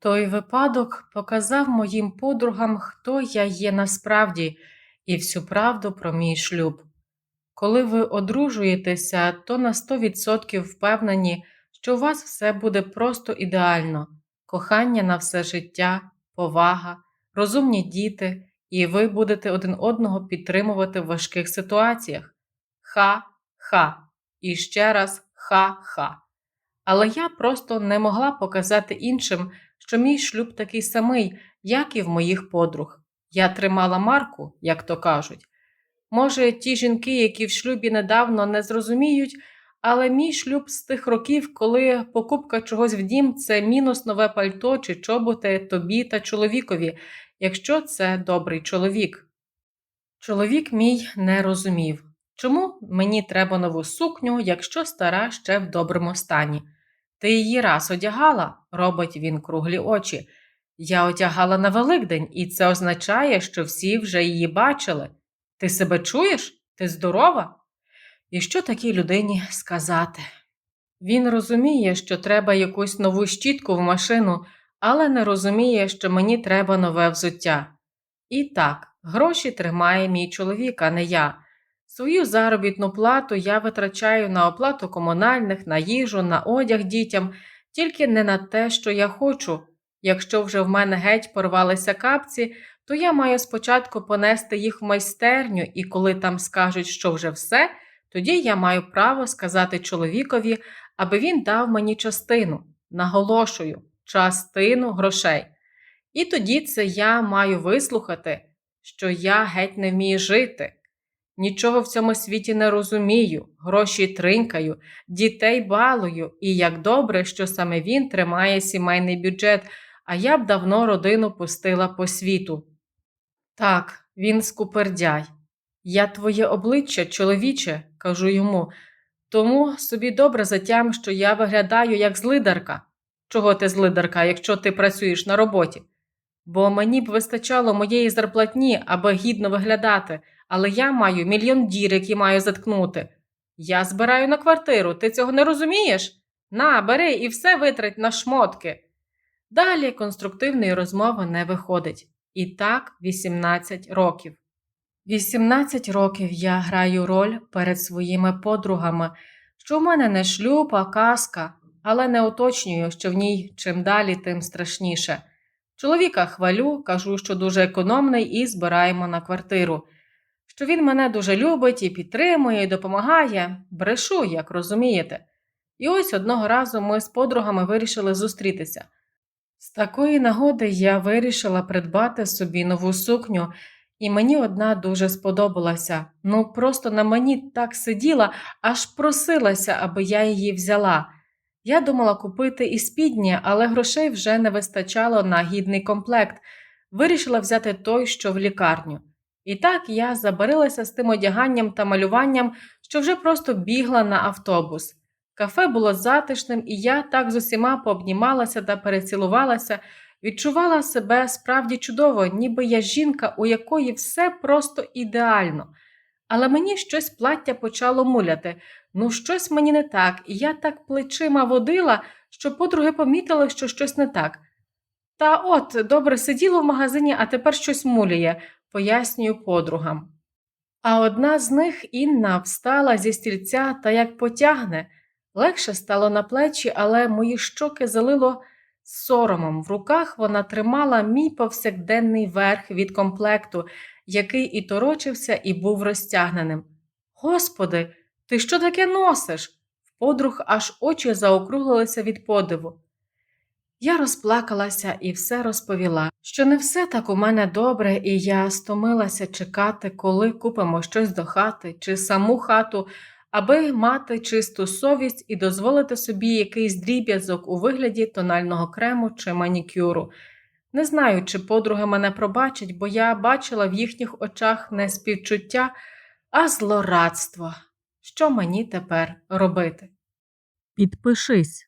Той випадок показав моїм подругам, хто я є насправді, і всю правду про мій шлюб. Коли ви одружуєтеся, то на 100% впевнені, що у вас все буде просто ідеально: кохання на все життя, повага, розумні діти, і ви будете один одного підтримувати в важких ситуаціях. Ха-ха. І ще раз ха-ха. Але я просто не могла показати іншим, що мій шлюб такий самий, як і в моїх подруг. Я тримала марку, як то кажуть. Може, ті жінки, які в шлюбі недавно не зрозуміють, але мій шлюб з тих років, коли покупка чогось в дім це мінус нове пальто чи чоботи тобі та чоловікові, якщо це добрий чоловік. Чоловік мій не розумів, чому мені треба нову сукню, якщо стара ще в доброму стані. Ти її раз одягала, робить він круглі очі. Я одягала на Великдень, і це означає, що всі вже її бачили. Ти себе чуєш? Ти здорова? І що такій людині сказати? Він розуміє, що треба якусь нову щітку в машину, але не розуміє, що мені треба нове взуття. І так, гроші тримає мій чоловік, а не я. Свою заробітну плату я витрачаю на оплату комунальних, на їжу, на одяг дітям, тільки не на те, що я хочу. Якщо вже в мене геть порвалися капці, то я маю спочатку понести їх в майстерню, і коли там скажуть, що вже все, тоді я маю право сказати чоловікові, аби він дав мені частину, наголошую, частину грошей. І тоді це я маю вислухати, що я геть не вмію жити. Нічого в цьому світі не розумію, гроші тринкаю, дітей балую, і як добре, що саме він тримає сімейний бюджет, а я б давно родину пустила по світу. Так, він скупердяй. Я твоє обличчя, чоловіче, кажу йому, тому собі добре затям, що я виглядаю як злидарка. Чого ти злидарка, якщо ти працюєш на роботі? Бо мені б вистачало моєї зарплатні, аби гідно виглядати, але я маю мільйон дір, які маю заткнути. Я збираю на квартиру, ти цього не розумієш? На, бери і все витрать на шмотки. Далі конструктивної розмови не виходить. І так 18 років. 18 років я граю роль перед своїми подругами, що в мене не шлюб, а казка, але не уточнюю, що в ній чим далі, тим страшніше. Чоловіка хвалю, кажу, що дуже економний, і збираємо на квартиру. Що він мене дуже любить і підтримує, і допомагає, брешу, як розумієте. І ось одного разу ми з подругами вирішили зустрітися. З такої нагоди я вирішила придбати собі нову сукню, і мені одна дуже сподобалася. Ну, просто на мені так сиділа, аж просилася, аби я її взяла. Я думала купити і спіднє, але грошей вже не вистачало на гідний комплект. Вирішила взяти той, що в лікарню. І так я забарилася з тим одяганням та малюванням, що вже просто бігла на автобус. Кафе було затишним, і я так з усіма пообнімалася та перецілувалася, відчувала себе справді чудово, ніби я жінка, у якої все просто ідеально. Але мені щось плаття почало муляти. Ну, щось мені не так, і я так плечима водила, що подруги помітили, що щось не так. Та от, добре сиділо в магазині, а тепер щось муляє, пояснюю подругам. А одна з них, Інна, встала зі стільця та як потягне. Легше стало на плечі, але мої щоки залило соромом. В руках вона тримала мій повсякденний верх від комплекту, який і торочився, і був розтягненим. Господи, ти що таке носиш? В подруг аж очі заокруглилися від подиву. Я розплакалася і все розповіла, що не все так у мене добре, і я стомилася чекати, коли купимо щось до хати чи саму хату, аби мати чисту совість і дозволити собі якийсь дріб'язок у вигляді тонального крему чи манікюру. Не знаю, чи подруги мене пробачать, бо я бачила в їхніх очах не співчуття, а злорадство. Що мені тепер робити? Підпишись.